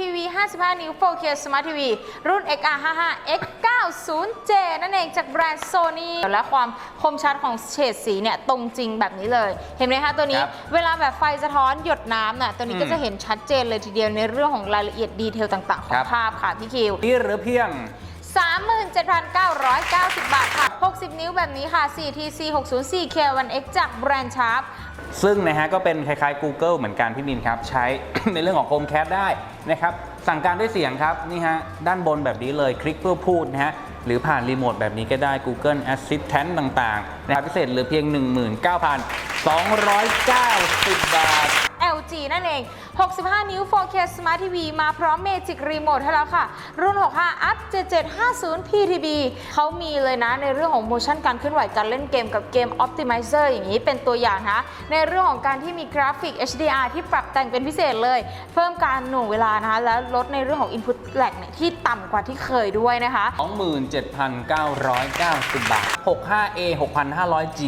ทีวี 55 นิ้ว 4K Smart TV รุ่น XR55 X90J นั่นเองจากแบรนด์ Sony และความคมชัดของเฉดสีเนี่ยตรงจริงแบบนี้เลย เห็นไหมคะตัวนี้ครับเวลาแบบไฟสะท้อนหยดน้ำน่ะตัวนี้อืมก็จะเห็นชัดเจนเลยทีเดียวในเรื่องของรายละเอียดดีเทลต่างๆ ขอครังบภาพค่ะพี่คิว นี่เหรือเพียง 37,990 บาทค่ะ 60 นิ้วแบบนี้ค่ะ 4TC 604 K1X จากแบรนด์ชาร์ป ซึ่งนะฮะก็เป็นคล้ายๆ Google เหมือนกันพี่มินครับ ใช้ ในเรื่องของ Chromecast ได้นะครับ สั่งการด้วยเสียงครับ นี่ฮะ ด้านบนแบบนี้เลยคลิกเพื่อพูดนะฮะ หรือผ่านรีโมทแบบนี้ก็ได้ Google Assistant ต่างๆ นะครับพิเศษเหลือเพียง 19,290 บาท นั่นเอง 65 นิ้ว 4K Smart TV มาพร้อม Magic Remote ให้แล้วค่ะ รุ่น 65 up 7750 PTB เขามีเลยนะในเรื่องของโมชั่นการเคลื่อนไหวการเล่นเกมกับเกม Optimizer อย่างนี้เป็นตัวอย่างนะ ในเรื่องของการที่มีกราฟิก HDR ที่ปรับแต่งเป็นพิเศษเลย เพิ่มการหน่วงเวลานะคะและลดในเรื่องของ Input lag เนี่ยที่ต่ำกว่าที่เคยด้วยนะคะ 27,990 บาท 65A 6,500G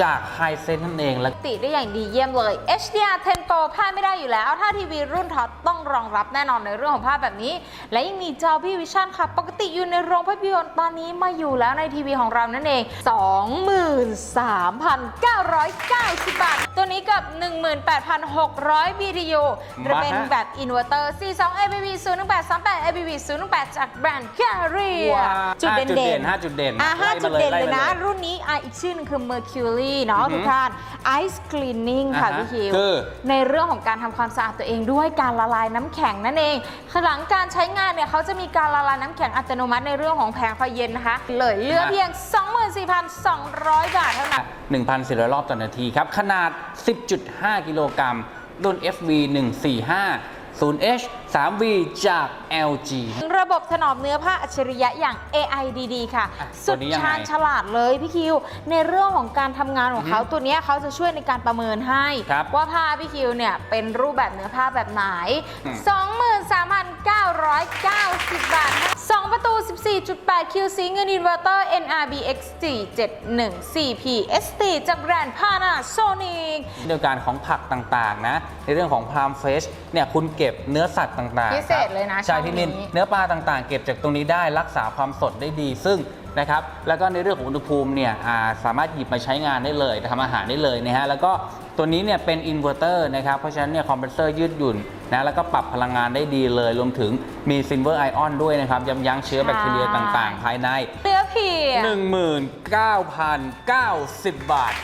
จากไฮเซนนั่นเองและติได้อย่างดีเยี่ยมเลย HDR 10 Pro พลาดไม่ได้อยู่แล้ว ถ้าทีวีรุ่นท็อปต้องรองรับแน่นอนในเรื่องของภาพแบบนี้ และยังมีจอพี่วิชั่นค่ะ ปกติอยู่ในโรงภาพยนตร์ตอนนี้มาอยู่แล้วในทีวีของเรานั่นเอง 23,990 บาท ตัวนี้กับ 18,600 BTU หรือเป็นมาฮะแบบอินเวอร์เตอร์ 42 ABB 018 38 ABB 018 จากแบรนด์ Carrier ว้าจุดอะเด่นๆห้าจุดเด่นอะห้าไล่จุดมาเด่นเลยไมานะ รุ่นนี้อะอีกชื่อหนึงคือ Mercury เนาะอือหือทุกท่าน Ice Cleaning ค่ะอ่าฮะพี่คิวคือในเรื่องของการทำความสะอาดตัวเองด้วยการละลายน้ำแข็งนั่นเองหลังการใช้งานเนี่ยเขาจะมีการละลายน้ำแข็งอัตโนมัติในเรื่องของแผงไฟเย็นนะคะเลยเหลือเพียง 24,200 บาทเท่านั้น1,400 รอบต่อนาทีครับ ขนาด10.5 กิโลกรัม รุ่น FV 145 0H 3V จาก LG ระบบถนอมเนื้อผ้าอัจฉริยะอย่าง AIDD ค่ะอะ สุดตัวนี้ยังไงชาญฉลาดเลยพี่คิว ในเรื่องของการทำงานของเขาตัวเนี้ยเขาจะช่วยในการประเมินให้ครับว่าผ้าพี่คิวเนี่ยเป็นรูปแบบเนื้อผ้าแบบไหนอืม 4.8 QC เงินอินเวอร์เตอร์ NRBX 471 4PST จากแบรนด์ Panasonic เรื่องการของผักต่างๆนะ ในเรื่องของพามเฟชเนี่ยคุณเก็บเนื้อสัตว์ต่างๆพิเศษเลยนะใช่ช่อพี่นินเนื้อปลาต่างๆ เก็บจากตรงนี้ได้รักษาความสดได้ดี ซึ่ง นะครับแล้วก็ในเรื่องของอุณหภูมิเนี่ยอ่าสามารถหยิบมาใช้งานได้เลยทำอาหารได้เลยนะฮะแล้วก็ตัวนี้เนี่ยเป็นอินเวอร์เตอร์นะครับเพราะฉะนั้นเนี่ยคอมเพรสเซอร์ยืดหยุ่นนะแล้วก็ปรับพลังงานได้ดีเลย รวมถึงมีซิลเวอร์ไอออนด้วยนะครับยับยั้งเชื้อแบคทีเรียต่างๆ ภายในเหลือเพียง19,090 บาท